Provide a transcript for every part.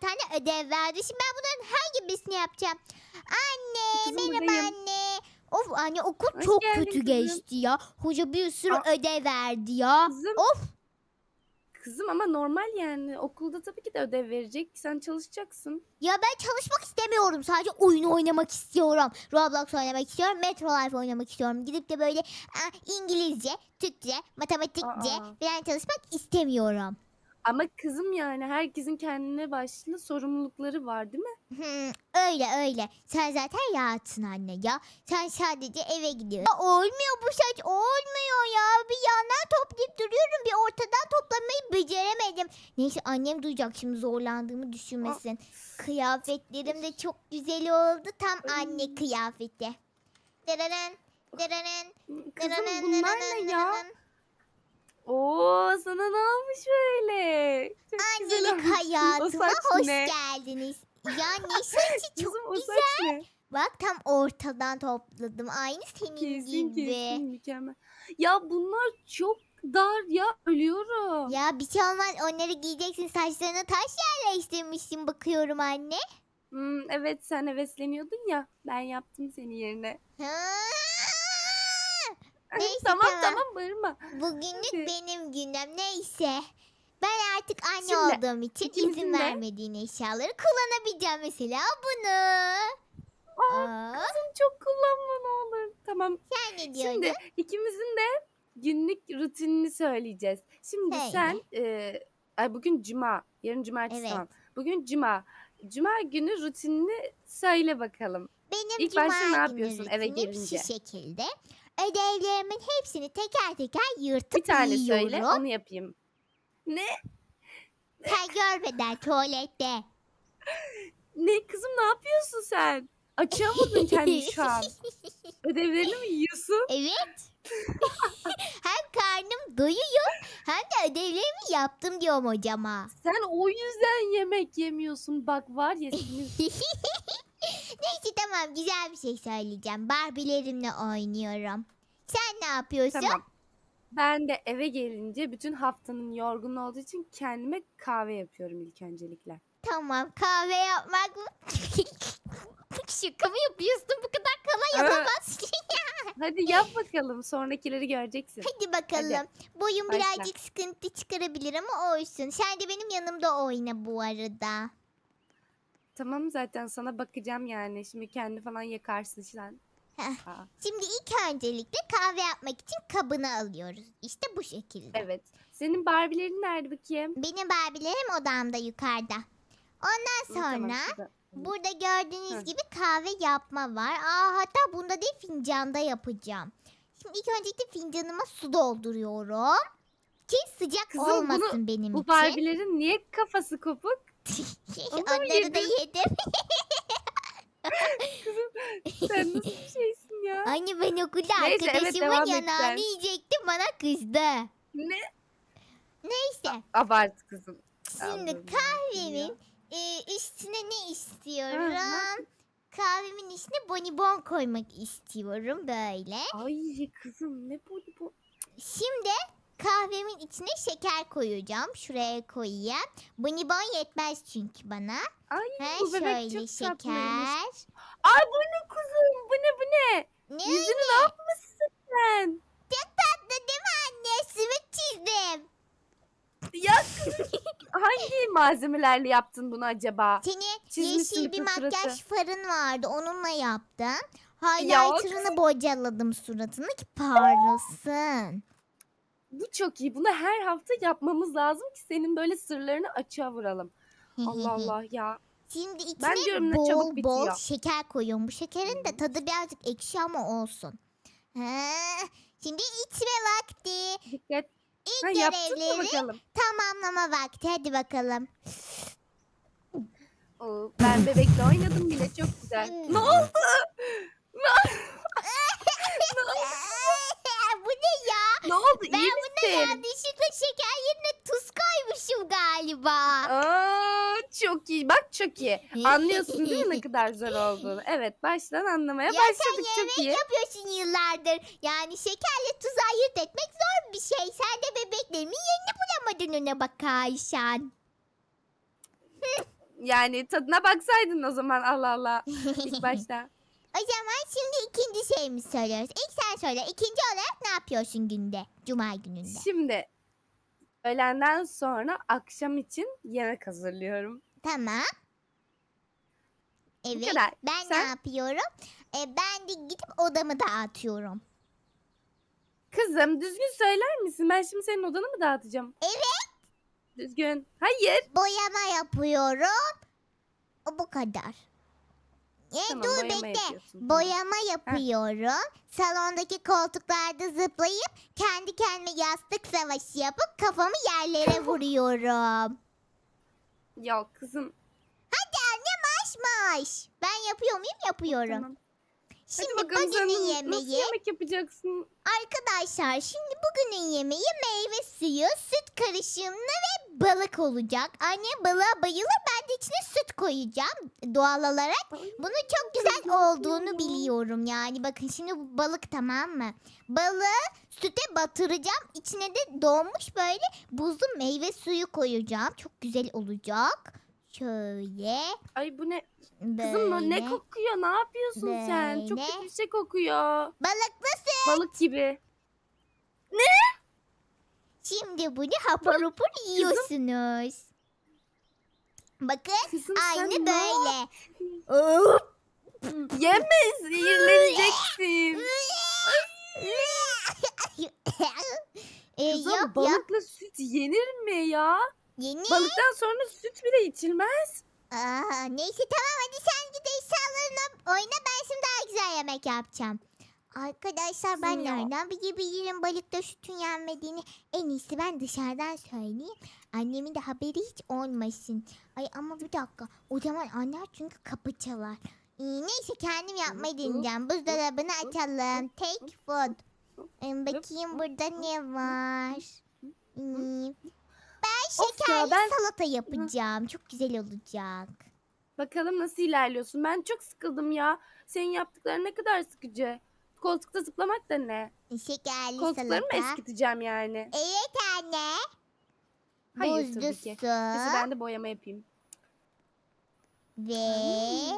tane ödev verdi. Şimdi ben bunların hangi birisini yapacağım? Anne, Kızım, merhaba buradayım. anne. Of anne okul Hoş çok geldin kötü kızım. geçti ya. Hoca bir sürü Aa. ödev verdi ya. Kızım. Of Kızım ama normal yani. Okulda tabii ki de ödev verecek. Sen çalışacaksın. ya ben çalışmak istemiyorum. Sadece oyun oynamak istiyorum. Roblox oynamak istiyorum. Metro Life oynamak istiyorum. Gidip de böyle aa, İngilizce, Türkçe, matematikçe Aa. falan çalışmak istemiyorum. Ama kızım yani herkesin kendine başlı sorumlulukları var değil mi? Hmm, öyle öyle. Sen zaten rahatsın anne ya. Sen sadece eve gidiyorsun. Ya olmuyor bu saç olmuyor ya. Bir yandan toplayıp duruyorum. Bir ortadan toplamayı beceremedim. Neyse annem duyacak şimdi zorlandığımı düşünmesin. Kıyafetlerim de çok güzel oldu. Tam anne kıyafeti. Dırırın, dırırın, Kızım dırırın, bunlar dırırın, ne ya? dırırın. Oo sana ne olmuş böyle? Çok güzel Annelik olmuşsun. O hayatıma saç hoş ne? geldiniz. Ya ne saçı çok Kızım o güzel. ne? Bak tam ortadan topladım. Aynı senin Kesin gibi. kesin mükemmel. Ya bunlar çok dar ya ölüyorum. Ya bir şey olmaz onları giyeceksin saçlarına taş yerleştirmişsin bakıyorum anne. Hmm, evet sen hevesleniyordun ya ben yaptım senin yerine. Ha. Neyse, tamam tamam. tamam bağırma. Bugünlük Hadi. benim gündem neyse. Ben artık anne Şimdi, olduğum için ikimizin izin de- vermediğin eşyaları kullanabileceğim. Mesela bunu. Aa, Aa, kızım çok kullanma ne olur. Tamam sen ne diyordun? şimdi ikimizin de günlük rutinini söyleyeceğiz. Şimdi Söyle. sen e, ay bugün cuma yarın cumartesi Evet. tamam. Bugün cuma. Cuma günü rutinini söyle bakalım. Benim İlk cuma başta ne günü yapıyorsun eve rutinim gelince? Şu şekilde. Ödevlerimin hepsini teker teker yırtıp Bir tane yiyorum. söyle onu yapayım. Ne? Sen görmeden tuvalette. Ne kızım ne yapıyorsun sen? Açamadın kendini şu an. Ödevlerini mi yiyorsun? Evet. hem karnım doyuyor hem de ödevlerimi yaptım diyorum hocama. Sen o yüzden yemek yemiyorsun. Bak var ya senin tamam güzel bir şey söyleyeceğim. Barbie'lerimle oynuyorum. Sen ne yapıyorsun? Tamam. Ben de eve gelince bütün haftanın yorgun olduğu için kendime kahve yapıyorum ilk öncelikle. Tamam kahve yapmak mı? Şaka mı yapıyorsun? Bu kadar kolay yapamazsın. Hadi yap bakalım. Sonrakileri göreceksin. Hadi bakalım. Boyun başla. birazcık sıkıntı çıkarabilir ama olsun. Sen de benim yanımda oyna bu arada. Tamam zaten sana bakacağım yani. Şimdi kendi falan yakarsın sen. Heh. Aa, Şimdi ilk öncelikle kahve yapmak için kabını alıyoruz. İşte bu şekilde. evet. Senin Barbie'lerin nerede bakayım? Benim Barbie'lerim odamda yukarıda. Ondan Hı, tamam, sonra şurada. burada gördüğünüz Hı. gibi kahve yapma var. Aa, hatta bunda değil fincanda yapacağım. Şimdi ilk öncelikle fincanıma su dolduruyorum. Ki sıcak Kızım, bunu- olmasın benim Bu için. Barbie'lerin niye kafası kopuk? Onları da yedin? yedim. Sen nasıl bir şeysin ya? Anne ben okulda Neyse, evet, arkadaşımın devam et yanağını yiyecektim bana kızdı. Ne? Neyse. Abart kızım. Şimdi Allah'ım kahvemin e, üstüne ne istiyorum? Kahvemin üstüne bonibon koymak istiyorum böyle. Ay kızım ne bu bu? Şimdi kahvemin içine şeker koyacağım. Şuraya koyayım. Bonibon yetmez çünkü bana. Ay Ha, bu bebek şöyle çok tatlıymış. şeker. Ay bu ne kuzum? Bu ne bu ne? Ne Yüzünü ne yapmışsın sen? tatlı değil mi anne? Simit çizdim. Ya kızım, hangi malzemelerle yaptın bunu acaba? Senin Çizmişsin yeşil bir bütün suratı. makyaj farın vardı. Onunla yaptım. Highlighter'ını bocaladım suratını ki parlasın. Bu çok iyi. Bunu her hafta yapmamız lazım ki senin böyle sırlarını açığa vuralım. Allah Allah ya. Şimdi içine Ben diyorum ne bol çabuk bol bitiyor. şeker koyuyorum. Bu şekerin de tadı birazcık ekşi ama olsun. Ha, şimdi içme vakti. Dikkat. İlk Ha, yaptın mı görevleri bakalım? tamamlama vakti. Hadi bakalım. Oo, ben bebekle oynadım bile çok güzel. ne oldu? Bu ne oldu? Ben İyi buna misin? yanlışlıkla şeker yerine tuz koymuşum galiba. Aa, çok iyi. Bak çok iyi. Anlıyorsun değil mi ne kadar zor olduğunu? Evet baştan anlamaya Ya sen başladık çok iyi. yapıyorsun yıllardır. Yani şekerle tuzu ayırt etmek zor bir şey. Sen de bebeklerimin yerini bulamadın ona bak Ayşen. Yani tadına baksaydın o zaman Allah Allah ilk başta. O zaman şimdi ikinci şeyimizi söylüyoruz. İlk sen söyle. İkinci olarak ne yapıyorsun günde? Cuma gününde. Şimdi öğlenden sonra akşam için yemek hazırlıyorum. Tamam. Evet. kadar. Ben ne Sen? yapıyorum? E, ben de gidip odamı dağıtıyorum. Kızım düzgün söyler misin? Ben şimdi senin odanı mı dağıtacağım? Evet. Düzgün. Hayır. Boyama yapıyorum. O bu kadar. E, Tamam, dur boyama bekle. yapıyorsun. Boyama yapıyorum. Salondaki koltuklarda zıplayıp kendi kendime yastık savaşı yapıp kafamı yerlere vuruyorum. Ya kızım. Hadi anne maş maş. Ben yapıyor muyum? Yapıyorum. Tamam. Hadi Şimdi bakalım sen bugünün Nasıl yemeği yemek yapacaksın? arkadaşlar şimdi bugünün yemeği meyve suyu, süt karışımlı ve balık olacak. Anne balığa bayılır ben de içine süt koyacağım doğal olarak. Bunun çok güzel olduğunu biliyorum yani. Bakın şimdi bu balık tamam mı? Balığı süte batıracağım. İçine de donmuş böyle buzlu meyve suyu koyacağım. Çok güzel olacak. Şöyle Ay bu ne? Kızım bu ne kokuyor? Ne yapıyorsun sen? Çok Böyle. kötü bir şey kokuyor. Balıklı. Balık gibi. Şimdi bunu hapur hapur yiyorsunuz. Bakın Kızım aynı ne böyle. Yeme zehirleneceksin. Ee, Kızım yok yok balıkla süt yenir mi ya? yeni. Balıktan sonra süt bile içilmez. Aa, neyse tamam hadi sen git eşyalarına oyna ben şimdi daha güzel yemek yapacağım. Arkadaşlar ben ya. nereden bileyim balıkta sütün yenmediğini en iyisi ben dışarıdan söyleyeyim. Annemin de haberi hiç olmasın. Ay ama bir dakika o zaman anner çünkü kapı çalar. Ee, neyse kendim yapmayı deneyeceğim. Buzdolabını açalım. Take food. Ee, bakayım burada ne var. Hmm, Ben şekerli ben- salata yapacağım. Çok güzel olacak. Bakalım nasıl ilerliyorsun. Ben çok sıkıldım ya. Senin yaptıkların ne kadar sıkıcı. Koltukta zıplamak da ne? Şekerli Koltuklarımı mı salata. eskiteceğim yani? Evet anne. Hayır Buzlu tabii ki. su Neyse ben de boyama yapayım. ve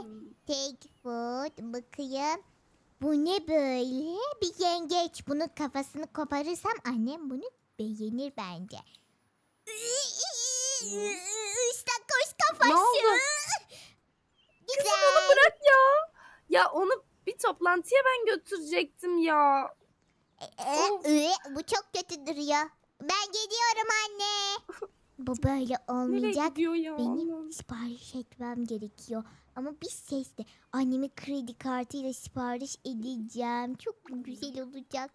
Hmm. take food. Bakayım. Bu ne böyle? Bir yengeç. Bunun kafasını koparırsam annem bunu beğenir bence. İstakoz kafası. Ne oldu? Güzel. Onu bırak ya. Ya onu bir toplantıya ben götürecektim ya. Of. ee, bu çok kötü duruyor. Ben gidiyorum anne. Bu böyle Nereye olmayacak. gidiyor ya? Benim sipariş etmem gerekiyor. Ama bir sesle annemin kredi kartıyla sipariş edeceğim. Çok güzel olacak.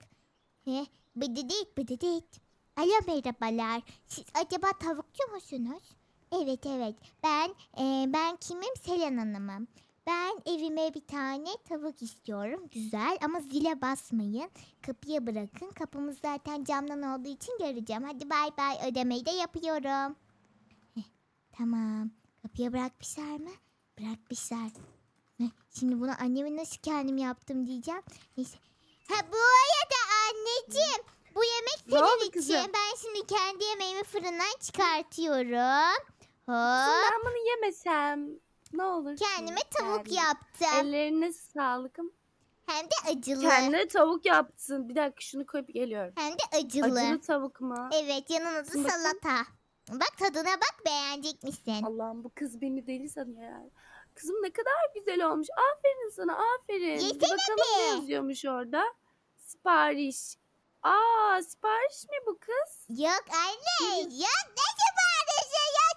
He, bıdıdıt bıdıdıt. Alo merhabalar. Siz acaba tavukçu musunuz? Evet evet. Ben e, ben kimim? Selen Hanım'ım. Ben evime bir tane tavuk istiyorum. Güzel ama zile basmayın. Kapıya bırakın. Kapımız zaten camdan olduğu için göreceğim. Hadi bay bay ödemeyi de yapıyorum. Heh, tamam. Kapıya bırakmışlar mı? Bırakmışlar. Heh, şimdi bunu anneme nasıl kendim yaptım diyeceğim. Neyse. Ha bu arada anneciğim. Bu yemek senin için. kızım? Ben şimdi kendi yemeğimi fırından çıkartıyorum. Kızım Hop. ben bunu yemesem ne olur? Kendime tavuk Yani. yaptım. Ellerine sağlık. Hem de acılı. Kendine tavuk yapsın. Bir dakika şunu koyup geliyorum. Hem de acılı. Acılı tavuk mu? Evet yanına da salata. Bak tadına bak beğenecek misin? Allah'ım bu kız beni deli sanıyor yani. Kızım ne kadar güzel olmuş. Aferin sana aferin. Bir Yesene bakalım ne be. yazıyormuş orada. Sipariş. Aa sipariş mi bu kız? Yok anne. Yok ne siparişi ya.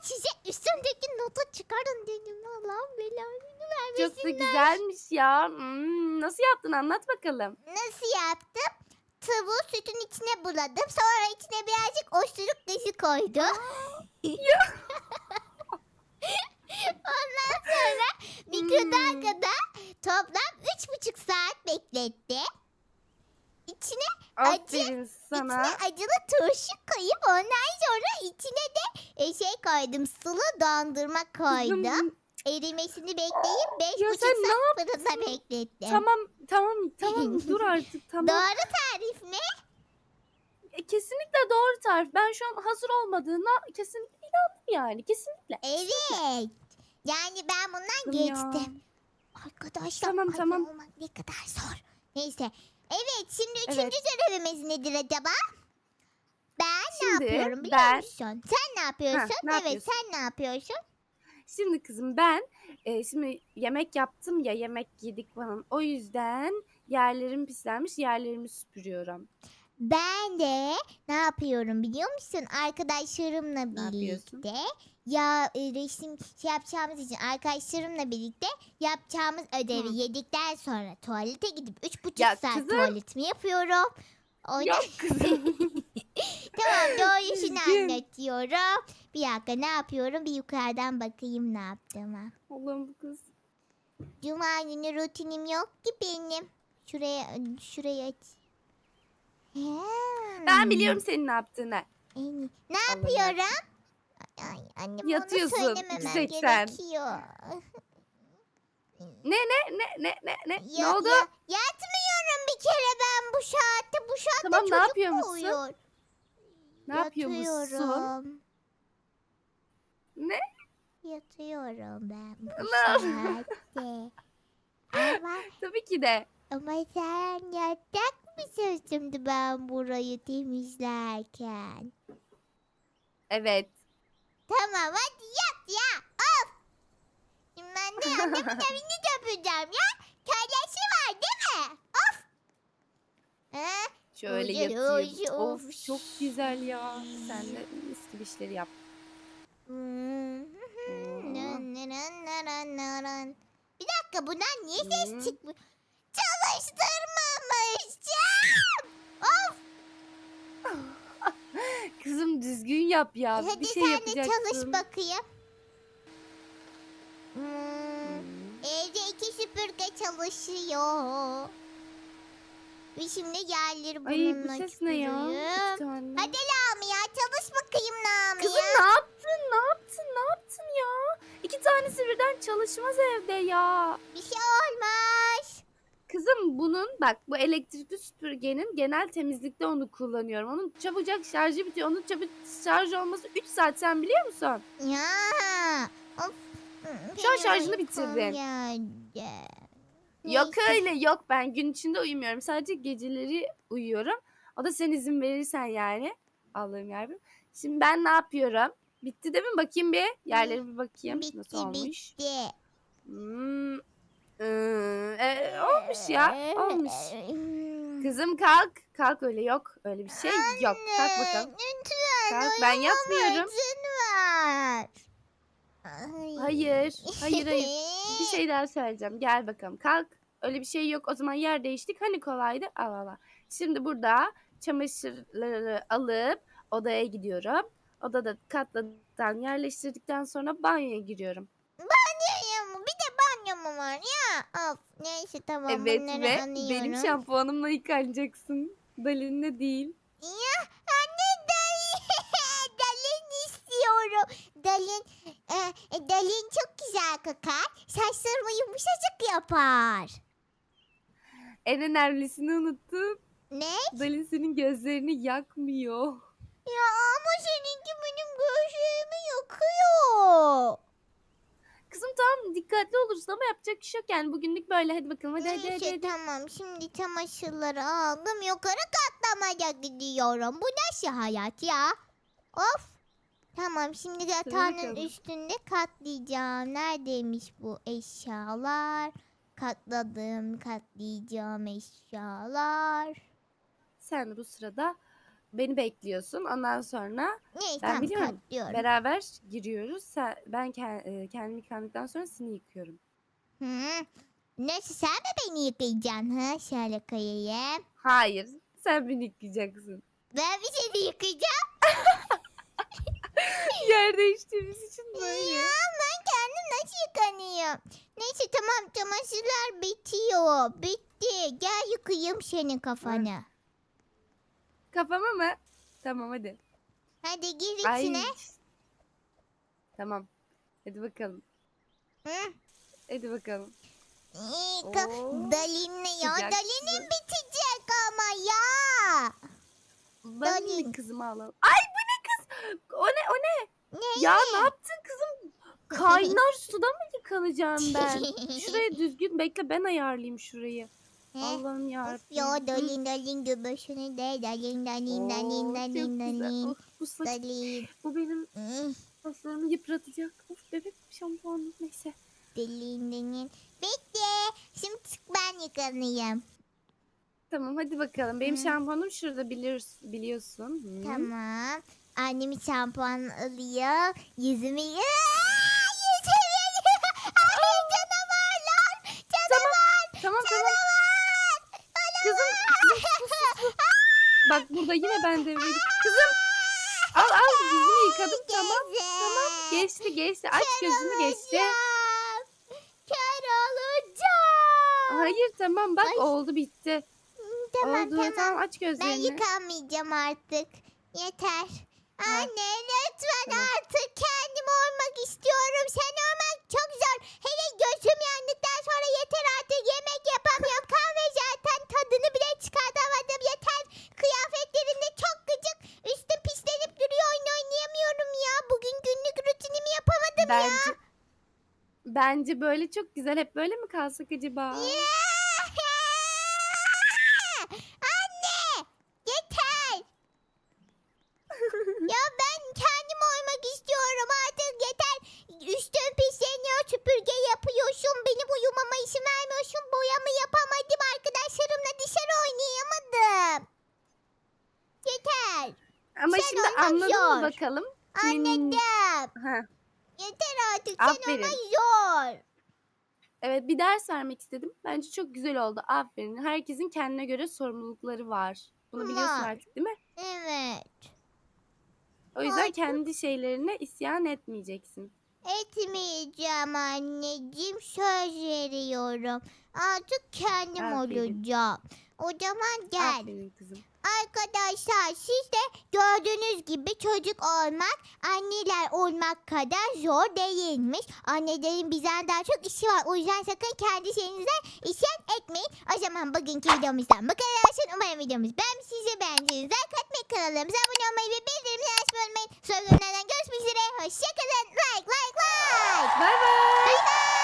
Size üstümdeki notu çıkarın dedim. Allah'ım belanı vermesin. Çok da güzelmiş ya. Hmm, nasıl yaptın anlat bakalım. Nasıl yaptım? Tavuğu sütün içine buladım. Sonra içine birazcık oşturuk dışı koydum. Ondan sonra mikrodalgada toplam üç buçuk saat bekletti. İçine Aferin sana. İçine acılı turşu koyup ondan sonra içine de e, şey koydum. Sulu dondurma koydum. Kızım, Erimesini bekleyip beş Ya buçuk sen ne saat fırında beklettim. Tamam tamam tamam dur artık tamam. Doğru tarif ne? E, kesinlikle doğru tarif. Ben şu an hazır olmadığına kesinlikle inandım yani. Kesinlikle. Evet. Yani ben bundan Kızım ya. geçtim. Arkadaşlar Tamam, anne tamam. olmak ne kadar zor. Neyse. Evet şimdi Evet. üçüncü görevimiz nedir acaba? Ben Şimdi ne yapıyorum biliyor ben- musun? Sen ne yapıyorsun? ne evet yapıyorsun? sen ne yapıyorsun? Şimdi kızım ben e, şimdi yemek yaptım ya yemek yedik falan. O yüzden yerlerim pislenmiş yerlerimi süpürüyorum. Ben de ne yapıyorum biliyor musun? Arkadaşlarımla Ne yapıyorsun? birlikte ya e, resim şey yapacağımız için arkadaşlarımla birlikte yapacağımız ödevi Hı. yedikten sonra tuvalete gidip üç buçuk Ya saat kızım. tuvaletimi yapıyorum. O Yok kızım. tamam doğrusunu Üzgün. anlatıyorum. Bir dakika ne yapıyorum? Bir yukarıdan bakayım ne yaptığıma. Allah'ım bu kız. Cuma günü rutinim yok ki benim. Şuraya şuraya aç. Ben Hmm. biliyorum senin ne yaptığını. En iyi. Ne Allah'ım yapıyorum? Ay, annem Yatıyorsun, onu söylememem 180. gerekiyor. Ne ne ne ne ne ne? ne Ya- oldu? ya- yatmıyorum bir kere ben bu saatte. Bu saatte Tamam, ne çocuk yapıyor mu musun? uyuyor? Ne yapıyormuşsun? Yatıyorum. Ne? Yatıyorum ben bu Allah'ım. saatte. Ama, Tabii ki de. ama sen yatak mısın şimdi ben burayı temizlerken? Evet. Tamam hadi yat ya. Of. Şimdi ben de annemin evini yapacağım ya. Kardeşi var değil mi? Of. Ha? Şöyle Uyur, yatayım. uyur. Of çok güzel ya. Sen de mis gibi işleri yap. Hmm. Nın nın nın nın nın nın. Bir dakika bundan niye ses Hı. çıkmıyor? Çalıştırmamışım. Of. Kızım düzgün yap ya. Hadi bir şey sen de çalış bakayım. Hmm. Hmm. Evde iki süpürge çalışıyor. Ve şimdi yerleri Ay bu bununla ses ne ya? Hadi Lamia çalış bakayım Lamia. Kızım ne yaptın? Ne yaptın? Ne yaptın ya? İki tanesi birden çalışmaz evde ya. Bir şey olmaz. Kızım bunun bak bu elektrikli süpürgenin genel temizlikte onu kullanıyorum. Onun çabucak şarjı bitiyor. Onun çabuk şarj olması 3 saat sen biliyor musun? Ya. Of. Şu an şarjını bitirdin. Yok öyle yok ben gün içinde uyumuyorum. Sadece geceleri uyuyorum. O da sen izin verirsen yani. Allah'ım yarabbim. Şimdi ben ne yapıyorum? Bitti değil mi? Bakayım bir. Yerlere bir bakayım. Bitti Nasıl olmuş? bitti. Hmm. E, olmuş ya. Olmuş. Hmm. Kızım kalk. Kalk öyle yok. Öyle bir şey yok. Kalk bakalım. Lütfen Kalk ben uyumama yatmıyorum. izin ver. Ay. Hayır. Hayır hayır. Bir şey daha söyleyeceğim. Gel bakalım. Kalk. Öyle bir şey yok. O zaman yer değiştik. Hani kolaydı. Al al al. Şimdi burada çamaşırları alıp odaya gidiyorum. Odada katladıktan yerleştirdikten sonra banyoya giriyorum. Mu var ya? Of neyse tamam evet bunları ve anlıyorum. benim şampuanımla yıkanacaksın. Dalinle değil. Ya anne Dalin. Dalin istiyorum. Dalin, e, e, Dalin çok güzel kakar. Saçlarımı yumuşacık yapar. En önemlisini unuttum. Ne? Dalin senin gözlerini yakmıyor. Ya ama seninki benim gözlerimi yakıyor. Dikkatli olursun ama yapacak bir şey yok yani. Bugünlük böyle. Hadi bakalım hadi hadi hadi. Neyse hadi. tamam şimdi çamaşırları aldım yukarı katlamaya gidiyorum. Bu nasıl hayat ya? Of. Tamam şimdi yatağının bakalım. üstünde katlayacağım. Neredeymiş bu eşyalar? Katladım katlayacağım eşyalar. Sen de bu sırada beni bekliyorsun. Ondan sonra Neyse Ben tamam biliyorum. katlıyorum. beraber giriyoruz. Sen, ben ke- e, kendimi yıkandıktan sonra seni yıkıyorum. Hı. Nasıl sen mi beni yıkayacaksın ha? Şöyle koyayım. Hayır. Sen beni yıkayacaksın. Ben bir seni yıkayacağım. Yer değiştiğimiz için böyle. Ya ben kendim nasıl yıkanıyorum? Neyse tamam çamaşırlar bitiyor. Bitti. Gel yıkayayım senin kafanı. Kafama mı? Tamam hadi. Hadi gir Ay. içine. Tamam. Hadi bakalım. Hı. Hadi bakalım. İyi, ka- Oo, ya. sıcak Dalinin su. bitecek ama ya. Ben Dalin. mi kızımı alalım? Ay bu ne kız? O ne o ne? Ne? Ya ne yaptın kızım? Kaynar suda mı yıkanacağım ben? Şurayı düzgün bekle ben ayarlayayım şurayı. Allah'ım yarabbim. ya dalin dalin göbüşünü de dalin dalin dalin dalin dalin Of, bu, saç, dalin bu benim saçlarımı yıpratacak. Of bebek şampuanı neyse. dalin dalin. Bekle şimdi ben yıkanayım. Tamam hadi bakalım. Benim Hı. şampuanım şurada biliyorsun. biliyorsun. Hı. Tamam. Annemin şampuan alıyor. Yüzümü... Aa, yüzümü... Ay canavarlar. Canavar. Tamam tamam. Kızım, kızım sus, sus, sus. Bak burada yine ben devreye gittim. Kızım al al yüzünü yıkadım tamam. Tamam geçti geçti aç gözünü geçti. Kör olacağım. Hayır tamam bak Ay. oldu bitti. Tamam oldu tamam. aç Ben gözlerini. yıkanmayacağım artık. Yeter. Ha. Anne lütfen Tamam. artık kendim olmak istiyorum. Sen olmak çok zor. Hele gözüm yandıktan sonra yeter artık. Yemek yapamıyorum. Kahve zaten tadını bile çıkartamadım. Yeter. Kıyafetlerimde çok gıcık. Üstüm pislenip duruyor. Oyun oynayamıyorum ya. Bugün günlük rutinimi yapamadım ya. Bence Bence böyle çok güzel. Hep böyle mi kalsak acaba? Anne! Yeter! ya ben kendim olmak istiyorum artık yeter. Üstüm pisleniyor süpürge yapıyorsun. Benim uyumama izin vermiyorsun. Boyamı yapamadım. Arkadaşlarımla dışarı oynayamadım. Yeter. Ama Sen şimdi anladın mı bakalım? Kimin- Anladım. Ha. Artık. Sen Aferin. olmak zor. Evet bir ders vermek istedim. Bence çok güzel oldu. Aferin. Herkesin kendine göre sorumlulukları var. Bunu biliyorsun Var. artık değil mi? Evet. O yüzden Ay, kendi şeylerine isyan etmeyeceksin. Etmeyeceğim anneciğim. Söz veriyorum. Artık kendim Aferin. olacağım. O zaman gel. Aferin kızım. Arkadaşlar siz de gördüğünüz gibi çocuk olmak anneler olmak kadar zor değilmiş. Annelerin bizden daha çok işi var. O yüzden sakın kendi şeyinize isyan etmeyin. O zaman bugünkü videomuzdan bu kadar olsun. Umarım videomuz beğenmiş. Sizi beğendiğiniz like atmayı, kanalımıza abone olmayı ve bildirimleri açmayı unutmayın. Sonra görüşmek üzere. Hoşçakalın. Like, like, like. Bye bye. Bye bye.